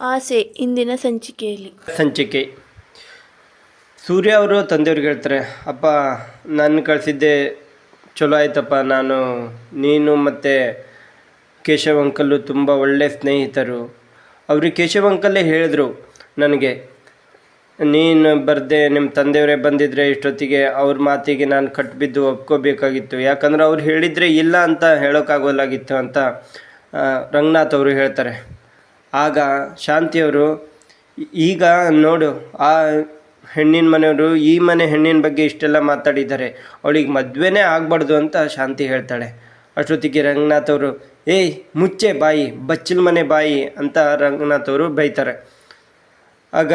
ಆಸೆ ಇಂದಿನ ಸಂಚಿಕೆಯಲ್ಲಿ. ಸಂಚಿಕೆ. ಸೂರ್ಯ ಅವರು ತಂದೆಯವ್ರಿಗೆ ಹೇಳ್ತಾರೆ, ಅಪ್ಪ, ನಾನು ಕಳಿಸಿದ್ದೆ ಚಲೋ ಆಯ್ತಪ್ಪ, ನಾನು, ನೀನು ಮತ್ತು ಕೇಶವ್ ಅಂಕಲ್ಲು ತುಂಬ ಒಳ್ಳೆಯ ಸ್ನೇಹಿತರು. ಅವ್ರಿಗೆ ಕೇಶವ್ ಅಂಕಲ್ಲೇ ಹೇಳಿದರು ನನಗೆ, ನೀನು ಬರದೆ ನಿಮ್ಮ ತಂದೆಯವರೇ ಬಂದಿದ್ದರೆ ಇಷ್ಟೊತ್ತಿಗೆ ಅವ್ರ ಮಾತಿಗೆ ನಾನು ಕಟ್ಬಿದ್ದು ಒಪ್ಕೋಬೇಕಾಗಿತ್ತು. ಯಾಕಂದ್ರೆ ಅವ್ರು ಹೇಳಿದರೆ ಇಲ್ಲ ಅಂತ ಹೇಳೋಕ್ಕಾಗೋಲ್ಲಾಗಿತ್ತು ಅಂತ ರಂಗನಾಥ್ ಅವರು ಹೇಳ್ತಾರೆ. ಆಗ ಶಾಂತಿಯವರು "ಈ- ಈಗ ನೋಡು, ಆ ಹೆಣ್ಣಿನ ಮನೆಯವರು ಈ ಮನೆ ಹೆಣ್ಣಿನ ಬಗ್ಗೆ ಇಷ್ಟೆಲ್ಲ ಮಾತಾಡಿದ್ದಾರೆ. ಅವಳಿಗೆ ಮದುವೆನೇ ಆಗಬಾರ್ದು ಅಂತ ಶಾಂತಿ ಹೇಳ್ತಾಳೆ. ಅಷ್ಟೊತ್ತಿಗೆ ರಂಗನಾಥ್ ಅವರು, ಏಯ್, ಮುಚ್ಚೆ ಬಾಯಿ ಬಚ್ಚಲ ಮನೆ ಬಾಯಿ, ಅಂತ ರಂಗನಾಥ್ ಅವರು ಬೈತಾರೆ. ಆಗ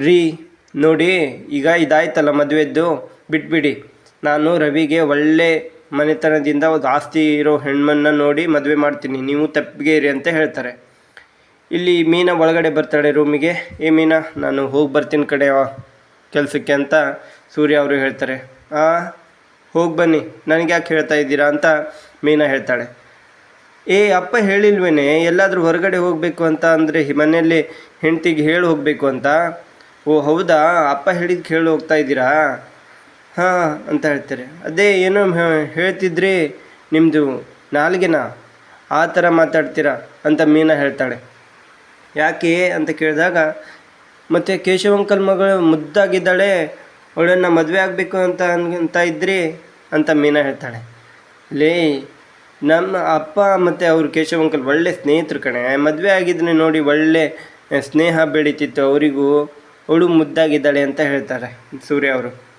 ರೀ, ನೋಡಿ, ಈಗ ಇದಾಯ್ತಲ್ಲ ಮದುವೆದ್ದು, ಬಿಟ್ಬಿಡಿ. ನಾನು ರವಿಗೆ ಒಳ್ಳೆ ಮನೆತನದಿಂದ ಒಂದು ಆಸ್ತಿ ಇರೋ ಹೆಣ್ಣನ್ನು ನೋಡಿ ಮದುವೆ ಮಾಡ್ತೀನಿ, ನೀವು ತಪ್ಪಿಗೆ ಇರಿ ಅಂತ ಹೇಳ್ತಾರೆ. ಇಲ್ಲಿ ಮೀನಾ ಒಳಗಡೆ ಬರ್ತಾಳೆ ರೂಮಿಗೆ. ಏ ಮೀನಾ, ನಾನು ಹೋಗಿ ಬರ್ತೀನಿ ಕಡೆ ಕೆಲಸಕ್ಕೆ ಅಂತ ಸೂರ್ಯ ಅವರು ಹೇಳ್ತಾರೆ. ಆ, ಹೋಗಿ ಬನ್ನಿ, ನನಗೆ ಯಾಕೆ ಹೇಳ್ತಾ ಇದ್ದೀರಾ ಅಂತ ಮೀನಾ ಹೇಳ್ತಾಳೆ. ಏ, ಅಪ್ಪ ಹೇಳಿಲ್ವೇನೆ, ಎಲ್ಲಾದರೂ ಹೊರಗಡೆ ಹೋಗಬೇಕು ಅಂತ ಅಂದರೆ ಮನೆಯಲ್ಲಿ ಹೆಂಡ್ತಿಗೆ ಹೇಳಿ ಹೋಗಬೇಕು ಅಂತ? ಓ, ಹೌದಾ? ಅಪ್ಪ ಹೇಳಿದ್ದು ಕೇಳಿ ಹೋಗ್ತಾ ಇದ್ದೀರಾ? ಹಾಂ ಅಂತ ಹೇಳ್ತಾರೆ. ಅದೇ ಏನೋ ಹೇಳ್ತಿದ್ರಿ ನಿಮ್ಮದು ನಾಲ್ಗೆನಾ ಆ ಥರ ಮಾತಾಡ್ತೀರಾ ಅಂತ ಮೀನಾ ಹೇಳ್ತಾಳೆ. ಯಾಕೆ ಅಂತ ಕೇಳಿದಾಗ, ಮತ್ತು ಕೇಶವಂಕಲ್ ಮಗಳು ಮುದ್ದಾಗಿದ್ದಾಳೆ, ಅವಳನ್ನು ಮದುವೆ ಆಗಬೇಕು ಅಂತ ಅಂತ ಇದ್ರಿ ಅಂತ ಮೀನಾ ಹೇಳ್ತಾಳೆ. ಲೇ, ನಮ್ಮ ಅಪ್ಪ ಮತ್ತು ಅವರು ಕೇಶವ ಅಂಕಲ್ ಒಳ್ಳೆ ಸ್ನೇಹಿತರು ಕಣೆ. ಮದುವೆ ಆಗಿದ್ರೆ ನೋಡಿ ಒಳ್ಳೆ ಸ್ನೇಹ ಬೆಳೀತಿತ್ತು ಅವರಿಗೂ. ಅವಳು ಮುದ್ದಾಗಿದ್ದಾಳೆ ಅಂತ ಹೇಳ್ತಾರೆ ಸೂರ್ಯ ಅವರು.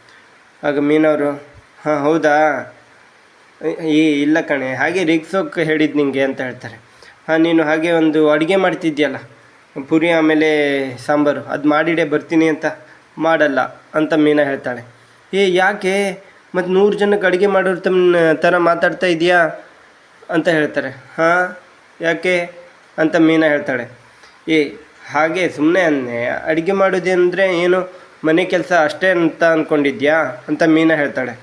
ಆಗ ಮೀನವರು, ಹಾಂ, ಹೌದಾ? ಈ, ಇಲ್ಲ ಕಣೆ, ಹಾಗೆ ರಿಗ್ಸೋಕ್ಕೆ ಹೇಳಿದ್ದು ನಿಂಗೆ ಅಂತ ಹೇಳ್ತಾರೆ. ಹಾಂ, ನೀನು ಹಾಗೆ ಒಂದು ಅಡುಗೆ ಮಾಡ್ತಿದ್ಯಲ್ಲ, ಪುರಿ ಆಮೇಲೆ ಸಾಂಬಾರು, ಅದು ಮಾಡಿಡೆ ಬರ್ತೀನಿ ಅಂತ ಮಾಡಲ್ಲ ಅಂತ ಮೀನಾ ಹೇಳ್ತಾಳೆ. ಏ, ಯಾಕೆ? ಮತ್ತು ನೂರು ಜನಕ್ಕೆ ಅಡುಗೆ ಮಾಡೋರು ತಮ್ಮ ಥರ ಮಾತಾಡ್ತಾ ಇದೆಯಾ? ಅಂತ ಹೇಳ್ತಾರೆ. ಹಾಂ, ಯಾಕೆ? ಅಂತ ಮೀನಾ ಹೇಳ್ತಾಳೆ. ಏ, ಹಾಗೆ ಸುಮ್ಮನೆ ಅನ್ನೆ ಅಡುಗೆ ಮಾಡೋದಂದರೆ ಏನು? ಮನೆ ಕೆಲಸ ಅಷ್ಟೇ ಅಂತ ಅಂದ್ಕೊಂಡಿದ್ಯಾ ಅಂತ ಮೀನಾ ಹೇಳ್ತಾಳೆ.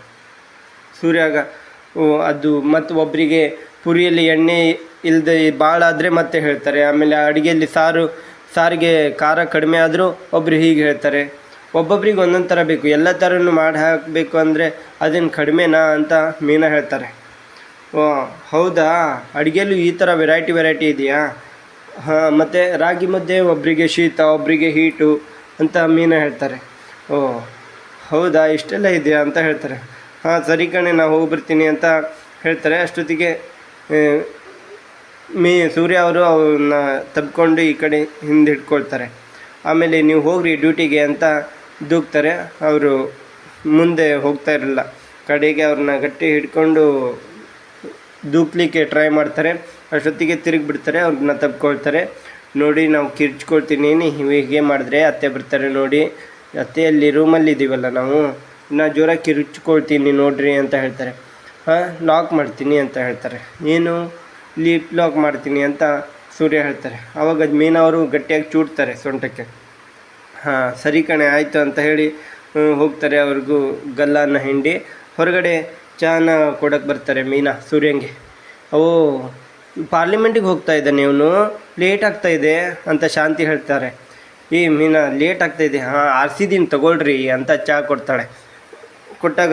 ಸೂರ್ಯಾಗ ಅದು ಮತ್ತು ಒಬ್ಬರಿಗೆ ಪುರಿಯಲ್ಲಿ ಎಣ್ಣೆ ಇಲ್ಲದೆ ಭಾಳ ಆದರೆ ಮತ್ತೆ ಹೇಳ್ತಾರೆ. ಆಮೇಲೆ ಅಡುಗೆಯಲ್ಲಿ ಸಾರು, ಸಾರಿಗೆ ಖಾರ ಕಡಿಮೆ ಆದರೂ ಒಬ್ಬರು ಹೀಗೆ ಹೇಳ್ತಾರೆ. ಒಬ್ಬೊಬ್ರಿಗೆ ಒಂದೊಂದು ಥರ ಬೇಕು. ಎಲ್ಲ ಥರನೂ ಮಾಡಿ ಹಾಕಬೇಕು ಅಂದರೆ ಅದೇನು ಕಡಿಮೆನಾ ಅಂತ ಮೀನಾ ಹೇಳ್ತಾರೆ. ಓ, ಹೌದಾ? ಅಡುಗೆಯಲ್ಲೂ ಈ ಥರ ವೆರೈಟಿ ವೆರೈಟಿ ಇದೆಯಾ? ಹಾಂ, ಮತ್ತು ರಾಗಿ ಮುದ್ದೆ ಒಬ್ಬರಿಗೆ ಶೀತ ಒಬ್ಬರಿಗೆ ಹೀಟು ಅಂತ ಮೀನಾ ಹೇಳ್ತಾರೆ. ಓ, ಹೌದಾ, ಇಷ್ಟೆಲ್ಲ ಇದೆಯಾ ಅಂತ ಹೇಳ್ತಾರೆ. ಹಾಂ, ಸರಿ ಕಣೆ ಹೋಗಿ ಬರ್ತೀನಿ ಅಂತ ಹೇಳ್ತಾರೆ. ಅಷ್ಟೊತ್ತಿಗೆ ಮೀ, ಸೂರ್ಯ ಅವರು ಅವನ್ನ ತಬ್ಕೊಂಡು ಈ ಕಡೆ ಹಿಂದೆ ಹಿಡ್ಕೊಳ್ತಾರೆ ಆಮೇಲೆ ನೀವು ಹೋಗ್ರಿ ಡ್ಯೂಟಿಗೆ ಅಂತ ದೂಕ್ತಾರೆ. ಅವರು ಮುಂದೆ ಹೋಗ್ತಾ ಇರಲಿಲ್ಲ ಕಡೆಗೆ ಅವ್ರನ್ನ ಗಟ್ಟಿ ಹಿಡ್ಕೊಂಡು ದೂಕ್ಲಿಕ್ಕೆ ಟ್ರೈ ಮಾಡ್ತಾರೆ. ಅಷ್ಟೊತ್ತಿಗೆ ತಿರುಗಿ ಬಿಡ್ತಾರೆ, ಅವ್ರನ್ನ ತಬ್ಕೊಳ್ತಾರೆ. ನೋಡಿ, ನಾವು ಕಿರ್ಚ್ಕೊಳ್ತೀನಿ ಹೀಗೆ ಮಾಡಿದ್ರೆ ಅತ್ತೆ ಬರ್ತಾರೆ ನೋಡಿ. ಅತ್ತೆ ಅಲ್ಲಿ ರೂಮಲ್ಲಿ ಇದ್ದೀವಲ್ಲ ನಾವು? ಇನ್ನು ಜೋರಾಗಿ ಕಿರುಚ್ಕೊಳ್ತೀನಿ ನೋಡ್ರಿ ಅಂತ ಹೇಳ್ತಾರೆ. ಹಾಂ ಲಾಕ್ ಮಾಡ್ತೀನಿ ಅಂತ ಹೇಳ್ತಾರೆ. ಏನು? ಲೀಪ್ ಲಾಕ್ ಮಾಡ್ತೀನಿ ಅಂತ ಸೂರ್ಯ ಹೇಳ್ತಾರೆ. ಆವಾಗ ಅದು ಮೀನಾ ಅವರು ಗಟ್ಟಿಯಾಗಿ ಚೂಡ್ತಾರೆ ಸೊಂಟಕ್ಕೆ. ಹಾಂ, ಸರಿ ಕಣೆ, ಆಯಿತು ಅಂತ ಹೇಳಿ ಹೋಗ್ತಾರೆ ಅವ್ರಿಗೂ ಗಲ್ಲನ್ನು ಹಿಂಡಿ. ಹೊರಗಡೆ ಚಾನ ಕೊಡಕ್ಕೆ ಬರ್ತಾರೆ ಮೀನಾ ಸೂರ್ಯಂಗೆ. ಓ, ಪಾರ್ಲಿಮೆಂಟಿಗೆ ಹೋಗ್ತಾ ಇದ್ದಾನೆ ಇವನು. ಲೇಟ್ ಆಗ್ತಾ ಇದೆ ಅಂತ ಶಾಂತಿ ಹೇಳ್ತಾರೆ. ಈ ಮೀನಾ ಲೇಟ್ ಆಗ್ತಾ ಇದೆ ಹಾಂ, ಆರ್ಸಿದೀನಿ ತಗೊಳ್ರಿ ಅಂತ ಚಹಾ ಕೊಡ್ತಾಳೆ. ಕೊಟ್ಟಾಗ,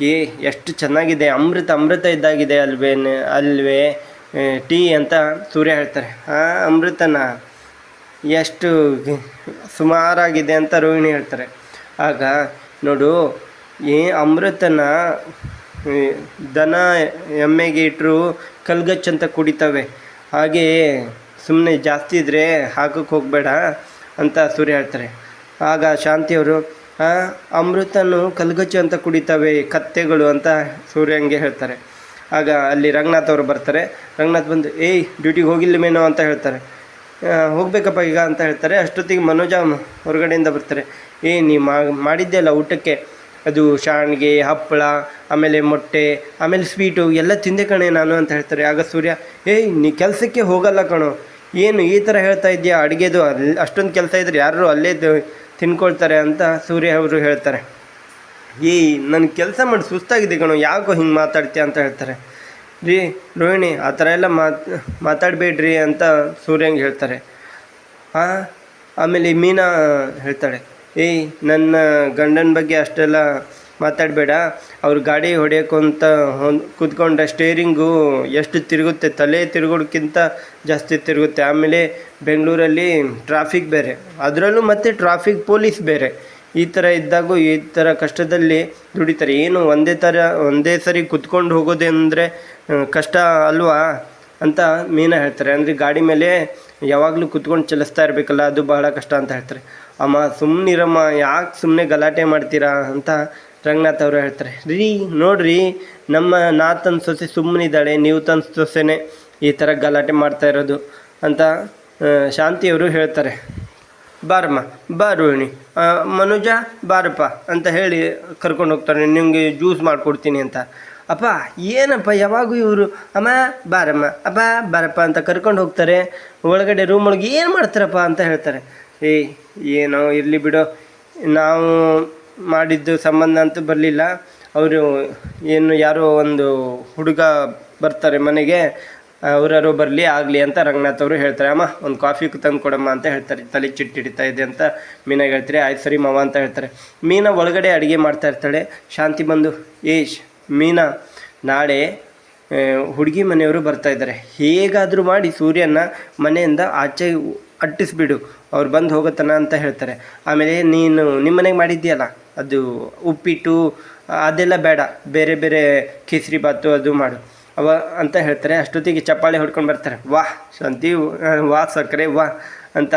ಏ, ಎಷ್ಟು ಚೆನ್ನಾಗಿದೆ, ಅಮೃತ ಅಮೃತ ಇದ್ದಾಗಿದೆ ಅಲ್ವೇ ಅಲ್ವೇ ಟೀ ಅಂತ ಸೂರ್ಯ ಹೇಳ್ತಾರೆ. ಹಾಂ ಅಮೃತನ? ಎಷ್ಟು ಸುಮಾರಾಗಿದೆ ಅಂತ ರೋಹಿಣಿ ಹೇಳ್ತಾರೆ. ಆಗ, ನೋಡು ಈ ಅಮೃತನ ದನ ಎಮ್ಮೆಗೆ ಇಟ್ಟರು ಕಲ್ಗಚ್ಚಂತ ಕುಡಿತವೆ. ಹಾಗೆ ಸುಮ್ಮನೆ ಜಾಸ್ತಿ ಇದ್ದರೆ ಹಾಕಕ್ಕೆ ಹೋಗಬೇಡ. ಅಂತ ಸೂರ್ಯ ಹೇಳ್ತಾರೆ. ಆಗ ಶಾಂತಿಯವರು ಅಮೃತನು ಕಲ್ಗಚ್ಚು ಅಂತ ಕುಡಿತವೆ ಕತ್ತೆಗಳು ಅಂತ ಸೂರ್ಯಂಗೆ ಹೇಳ್ತಾರೆ. ಆಗ ಅಲ್ಲಿ ರಂಗನಾಥ್ ಅವರು ಬರ್ತಾರೆ. ರಂಗನಾಥ್ ಬಂದು, ಏಯ್ ಡ್ಯೂಟಿಗೆ ಹೋಗಿಲ್ಲವೇನೋ ಅಂತ ಹೇಳ್ತಾರೆ. ಹೋಗ್ಬೇಕಪ್ಪ ಈಗ ಅಂತ ಹೇಳ್ತಾರೆ. ಅಷ್ಟೊತ್ತಿಗೆ ಮನೋಜ ಹೊರಗಡೆಯಿಂದ ಬರ್ತಾರೆ. ಏ, ನೀ ಮಾಡಿದ್ದೆಲ್ಲ ಊಟಕ್ಕೆ. ಅದು ಶಾಣ್ಗೆ, ಹಪ್ಪಳ, ಆಮೇಲೆ ಮೊಟ್ಟೆ, ಆಮೇಲೆ ಸ್ವೀಟು, ಎಲ್ಲ ತಿಂದೆ ಕಣೆ ನಾನು ಅಂತ ಹೇಳ್ತಾರೆ. ಆಗ ಸೂರ್ಯ, ಏಯ್, ನೀ ಕೆಲಸಕ್ಕೆ ಹೋಗಲ್ಲ ಕಣೋ. ಏನು ಈ ಥರ ಹೇಳ್ತಾ ಇದೆಯಾ ಅಡುಗೆದು ಅಲ್ಲಿ ಅಷ್ಟೊಂದು ಕೆಲಸ ಇದ್ರೆ ಯಾರು ಅಲ್ಲೇ ತಿನ್ಕೊಳ್ತಾರೆ ಅಂತ ಸೂರ್ಯ ಅವರು ಹೇಳ್ತಾರೆ. ಈ ನನ್ನ ಕೆಲಸ ಮಾಡಿ, ಸುಸ್ತಾಗಿದೆ ಕಣೋ, ಯಾಕೋ ಹಿಂಗೆ ಮಾತಾಡ್ತೀಯ ಅಂತ ಹೇಳ್ತಾರೆ. ರೀ, ರೋಹಿಣಿ, ಆ ಥರ ಎಲ್ಲ ಮಾತು, ಮಾತಾಡಬೇಡ್ರಿ ಅಂತ ಸೂರ್ಯಂಗೆ ಹೇಳ್ತಾರೆ. ಹಾಂ ಆಮೇಲೆ ಮೀನಾ ಹೇಳ್ತಾಳೆ, ಏಯ್, ನನ್ನ ಗಂಡನ ಬಗ್ಗೆ ಅಷ್ಟೆಲ್ಲ ಮಾತಾಡಬೇಡ. ಅವ್ರು ಗಾಡಿ ಹೊಡೆಯೋಕ್ಕಂತ ಹೊಂದ್ ಕೂತ್ಕೊಂಡ ಸ್ಟೇರಿಂಗು ಎಷ್ಟು ತಿರುಗುತ್ತೆ, ತಲೆ ತಿರುಗೋದಕ್ಕಿಂತ ಜಾಸ್ತಿ ತಿರುಗುತ್ತೆ. ಆಮೇಲೆ ಬೆಂಗಳೂರಲ್ಲಿ ಟ್ರಾಫಿಕ್ ಬೇರೆ. ಅದರಲ್ಲೂ ಮತ್ತೆ ಟ್ರಾಫಿಕ್ ಪೊಲೀಸ್ ಬೇರೆ. ಈ ಥರ ಇದ್ದಾಗೂ ಈ ಥರ ಕಷ್ಟದಲ್ಲಿ ದುಡಿತಾರೆ. ಏನು ಒಂದೇ ಥರ ಒಂದೇ ಸರಿ ಕುತ್ಕೊಂಡು ಹೋಗೋದೇ ಅಂದರೆ ಕಷ್ಟ ಅಲ್ವಾ? ಅಂತ ಮೀನಾ ಹೇಳ್ತಾರೆ. ಅಂದರೆ ಗಾಡಿ ಮೇಲೆ ಯಾವಾಗಲೂ ಕುತ್ಕೊಂಡು ಚಲಿಸ್ತಾ ಇರಬೇಕಲ್ಲ, ಅದು ಬಹಳ ಕಷ್ಟ ಅಂತ ಹೇಳ್ತಾರೆ. ಅಮ್ಮ ಸುಮ್ಮನಿರಮ್ಮ ಯಾಕೆ ಸುಮ್ಮನೆ ಗಲಾಟೆ ಮಾಡ್ತೀರಾ? ಅಂತ ರಂಗನಾಥ್ ಅವರು ಹೇಳ್ತಾರೆ, ರೀ, ನೋಡ್ರಿ, ನಮ್ಮ ನಾ ತನ್ನ ಸೊಸೆ ಸುಮ್ಮನಿದ್ದಾಳೆ ನೀವು ತನ್ನ ಸೊಸೆನೇ ಈ ಥರ ಗಲಾಟೆ ಮಾಡ್ತಾ ಇರೋದು ಅಂತ ಶಾಂತಿಯವರು ಹೇಳ್ತಾರೆ. ಬಾರಮ್ಮ ಬಾ ರೋಹಿಣಿ ಮನೋಜ ಬಾರಪ್ಪ ಅಂತ ಹೇಳಿ ಕರ್ಕೊಂಡು ಹೋಗ್ತಾರೆ ನಿಮಗೆ ಜ್ಯೂಸ್ ಮಾಡಿಕೊಡ್ತೀನಿ ಅಂತ. ಅಪ್ಪ, ಏನಪ್ಪ ಯಾವಾಗೂ ಇವರು? ಅಮ್ಮ, ಬಾರಮ್ಮ, ಅಪ್ಪ, ಬಾರಪ್ಪ ಅಂತ ಕರ್ಕೊಂಡು ಹೋಗ್ತಾರೆ, ಒಳಗಡೆ ರೂಮ್ ಒಳಗೆ ಏನು ಮಾಡ್ತಾರಪ್ಪ ಅಂತ ಹೇಳ್ತಾರೆ. ಏಯ್, ಏನೋ ಇರಲಿ ಬಿಡು, ನಾವು ಮಾಡಿದ್ದು ಸಂಬಂಧ ಅಂತೂ ಬರಲಿಲ್ಲ. ಅವರು ಏನು ಯಾರೋ ಒಂದು ಹುಡುಗ ಬರ್ತಾರೆ ಮನೆಗೆ, ಅವರಾರು ಬರಲಿ, ಆಗಲಿ ಅಂತ ರಂಗನಾಥ್ ಅವರು ಹೇಳ್ತಾರೆ. ಅಮ್ಮ, ಒಂದು ಕಾಫಿ ತಂದು ಕೊಡಮ್ಮ ಅಂತ ಹೇಳ್ತಾರೆ. ತಲೆ ಚಿಟ್ಟು ಹಿಡಿತಾ ಇದೆ ಅಂತ ಮೀನಾಗ ಹೇಳ್ತಾರೆ. ಆಯ್ತು ಸರಿ ಮಾವ ಅಂತ ಹೇಳ್ತಾರೆ. ಮೀನಾ ಒಳಗಡೆ ಅಡುಗೆ ಮಾಡ್ತಾ ಇರ್ತಾಳೆ. ಶಾಂತಿ ಬಂದು ಏಶ್ ಮೀನಾ, ನಾಳೆ ಹುಡುಗಿ ಮನೆಯವರು ಬರ್ತಾ ಇದ್ದಾರೆ. ಹೇಗಾದರೂ ಮಾಡಿ ಸೂರ್ಯನ ಮನೆಯಿಂದ ಆಚೆ ಅಟ್ಟಿಸ್ಬಿಡು. ಅವ್ರು ಬಂದು ಹೋಗುತ್ತಾನ ಅಂತ ಹೇಳ್ತಾರೆ. ಆಮೇಲೆ ನೀನು ನಿಮ್ಮ ಮನೆಗೆ ಮಾಡಿದ್ದೀಯಲ್ಲ? ಅದು ಉಪ್ಪಿಟ್ಟು, ಅದೆಲ್ಲ ಬೇಡ. ಬೇರೆ ಬೇರೆ ಕೇಸರಿ ಬಾತು ಅದು ಮಾಡು. ಅವ ಅಂತ ಹೇಳ್ತಾರೆ. ಅಷ್ಟೊತ್ತಿಗೆ ಚಪ್ಪಾಳೆ ಹೊಡ್ಕೊಂಡು ಬರ್ತಾರೆ. ವಾ ಶಾಂತಿ ವಾ ಸಕ್ಕರೆ ವಾ ಅಂತ.